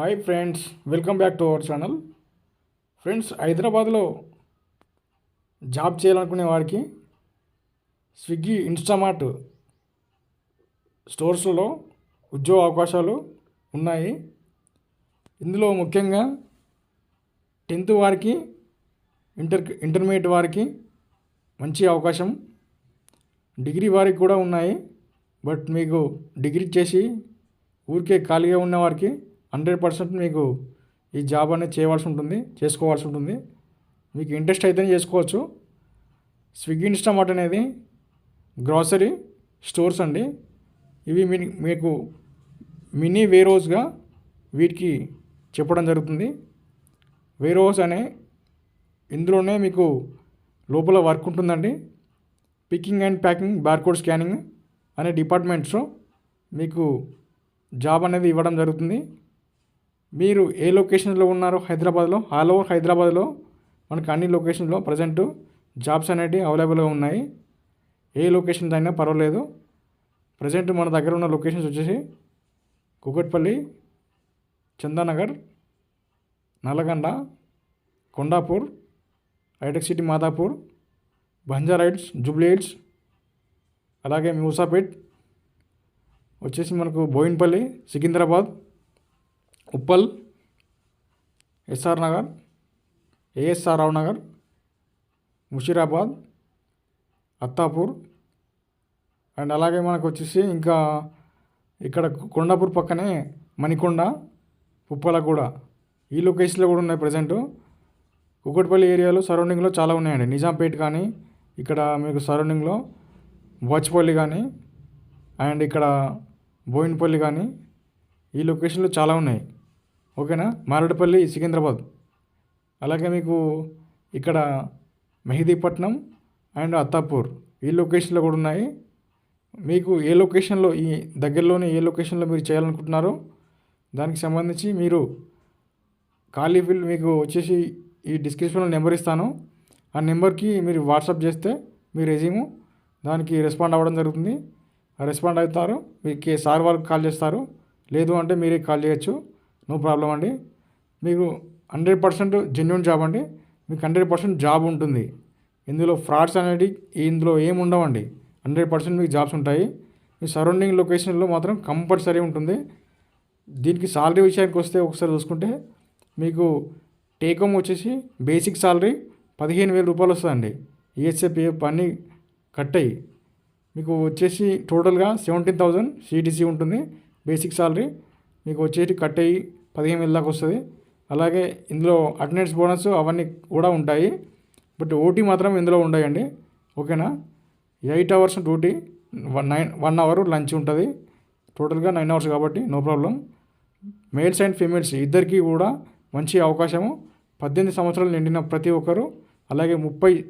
Hi friends welcome back to our channel friends హైదరాబాద్లో job చేయాలనుకునే వారికి స్విగ్గీ ఇన్స్టామార్ట్ స్టోర్స్లో ఉద్యోగ అవకాశాలు ఉన్నాయి. ఇందులో ముఖ్యంగా టెన్త్ వారికి ఇంటర్ ఇంటర్మీడియట్ వారికి మంచి అవకాశం. డిగ్రీ వారికి కూడా ఉన్నాయి. బట్ మీకు డిగ్రీ చేసి ఊరికే ఖాళీగా ఉన్న వారికి హండ్రెడ్ పర్సెంట్ మీకు ఈ జాబ్ అనేది చేయవలసి ఉంటుంది చేసుకోవాల్సి ఉంటుంది. మీకు ఇంట్రెస్ట్ అయితేనే చేసుకోవచ్చు. స్విగ్గీ ఇన్స్టామార్ట్ అనేది గ్రాసరీ స్టోర్స్ అండి. ఇవి మీ మీకు మినీ వేర్ వీటికి చెప్పడం జరుగుతుంది. వేర్ అనే ఇందులోనే మీకు లోపల వర్క్ ఉంటుందండి. Picking and packing barcode scanning అనే డిపార్ట్మెంట్స్లో మీకు జాబ్ అనేది ఇవ్వడం జరుగుతుంది. మీరు ఏ లొకేషన్లో ఉన్నారో హైదరాబాద్లో ఆల్ ఓవర్ హైదరాబాద్లో మనకు అన్ని లొకేషన్లో ప్రజెంట్ జాబ్స్ అనేటివి అవైలబుల్గా ఉన్నాయి. ఏ లొకేషన్స్ అయినా పర్వాలేదు. ప్రజెంట్ మన దగ్గర ఉన్న లొకేషన్స్ వచ్చేసి Kukatpally Chandanagar Nallagandla Kondapur hitech city Madhapur Banjara Heights Jubilee Heights అలాగే మూసాపేట్ వచ్చేసి మనకు Bowenpally Secunderabad Uppal SR Nagar ASR Rao Nagar Musheerabad Attapur. And అలాగే మనకు వచ్చేసి ఇంకా ఇక్కడ కొండాపూర్ పక్కనే మణికొండ ఉప్పలగూడ ఈ లొకేషన్లో కూడా ఉన్నాయి ప్రజెంట్. కుక్కటిపల్లి ఏరియాలో సరౌండింగ్లో చాలా ఉన్నాయండి. నిజాంపేట్ కానీ ఇక్కడ మీకు సరౌండింగ్లో వాచ్పల్లి కానీ అండ్ ఇక్కడ బోయినపల్లి కానీ ఈ లొకేషన్లో చాలా ఉన్నాయి. ఓకేనా? మారేడుపల్లి సికింద్రాబాద్. అలాగే మీకు ఇక్కడ మెహదీపట్నం అండ్ అత్తాపూర్ ఈ లొకేషన్లో కూడా ఉన్నాయి. మీకు ఏ లొకేషన్లో ఈ దగ్గరలోనే ఏ లొకేషన్లో మీరు చేయాలనుకుంటున్నారో దానికి సంబంధించి మీరు ఖాళీ ఫిల్ మీకు వచ్చేసి ఈ డిస్క్రిప్షన్లో నెంబర్ ఇస్తాను. ఆ నెంబర్కి మీరు వాట్సాప్ చేస్తే మీ రెజ్యూము దానికి రెస్పాండ్ అవ్వడం జరుగుతుంది. రెస్పాండ్ అవుతారు. మీకు సార్ వాళ్ళకి కాల్ చేస్తారు. లేదు అంటే మీరే కాల్ చేయొచ్చు. నో ప్రాబ్లం అండి. మీకు హండ్రెడ్ పర్సెంట్ జెన్యున్ జాబ్ అండి. మీకు హండ్రెడ్ పర్సెంట్ జాబ్ ఉంటుంది. ఇందులో ఫ్రాడ్స్ అనేది ఇందులో ఏమి ఉండవండి. హండ్రెడ్ పర్సెంట్ మీకు జాబ్స్ ఉంటాయి. మీ సరౌండింగ్ లొకేషన్లో మాత్రం కంపల్సరీ ఉంటుంది. దీనికి సాలరీ విషయానికి వస్తే ఒకసారి చూసుకుంటే మీకు టేకమ్ వచ్చేసి బేసిక్ సాలరీ పదిహేను వేల రూపాయలు వస్తుందండి. ఈఎస్ఏ పిఎఫ్ అన్నీ కట్ అయ్యి మీకు వచ్చేసి టోటల్గా సెవెంటీన్ థౌజండ్ సిటీసీ ఉంటుంది బేసిక్ సాలరీ. మీకు వచ్చేసి కట్ అయ్యి పదిహేను వేల దాకా వస్తుంది. అలాగే ఇందులో అటెండెన్స్ బోనస్ అవన్నీ కూడా ఉంటాయి. బట్ ఓటీ మాత్రం ఇందులో ఉండయండి. ఓకేనా? Eight hours duty one nine one hour lunch ఉంటుంది. టోటల్గా నైన్ అవర్స్ కాబట్టి no problem. Males and females ఇద్దరికి కూడా మంచి అవకాశము. పద్దెనిమిది సంవత్సరాలు నిండిన ప్రతి ఒక్కరు అలాగే ముప్పై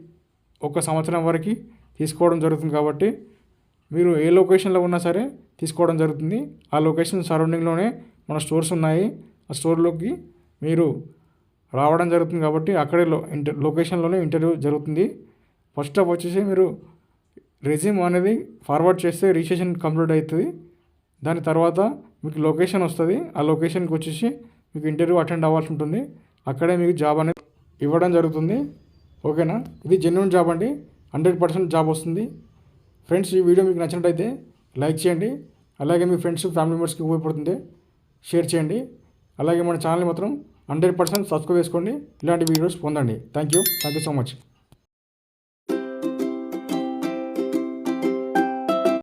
ఒక సంవత్సరం వరకు తీసుకోవడం జరుగుతుంది కాబట్టి మీరు ఏ లొకేషన్లో ఉన్నా సరే తీసుకోవడం జరుగుతుంది. ఆ లొకేషన్ సరౌండింగ్లోనే మన స్టోర్స్ ఉన్నాయి. ఆ స్టోర్లోకి మీరు రావడం జరుగుతుంది కాబట్టి అక్కడే లో ఇంటర్ లొకేషన్లోనే ఇంటర్వ్యూ జరుగుతుంది. ఫస్ట్ స్టాప్ వచ్చేసి మీరు రెజ్యూమ్ అనేది ఫార్వర్డ్ చేస్తే రిజిస్ట్రేషన్ కంప్లీట్ అవుతుంది. దాని తర్వాత మీకు లొకేషన్ వస్తుంది. ఆ లొకేషన్కి వచ్చేసి మీకు ఇంటర్వ్యూ అటెండ్ అవ్వాల్సి ఉంటుంది. అక్కడే మీకు జాబ్ అనేది ఇవ్వడం జరుగుతుంది. ఓకేనా? ఇది జెన్యున్ జాబ్ అండి. హండ్రెడ్ పర్సెంట్ జాబ్ వస్తుంది. ఫ్రెండ్స్ ఈ వీడియో మీకు నచ్చినట్టయితే లైక్ చేయండి. అలాగే మీ ఫ్రెండ్స్ ఫ్యామిలీ మెంబర్స్కి ఉపయోగపడుతుంది. షేర్ చేయండి. అలాగే మన ఛానల్ మాత్రం హండ్రెడ్ పర్సెంట్ సబ్స్క్రైబ్ చేసుకోండి. ఇలాంటి వీడియోస్ పొందండి. Thank you thank you so much.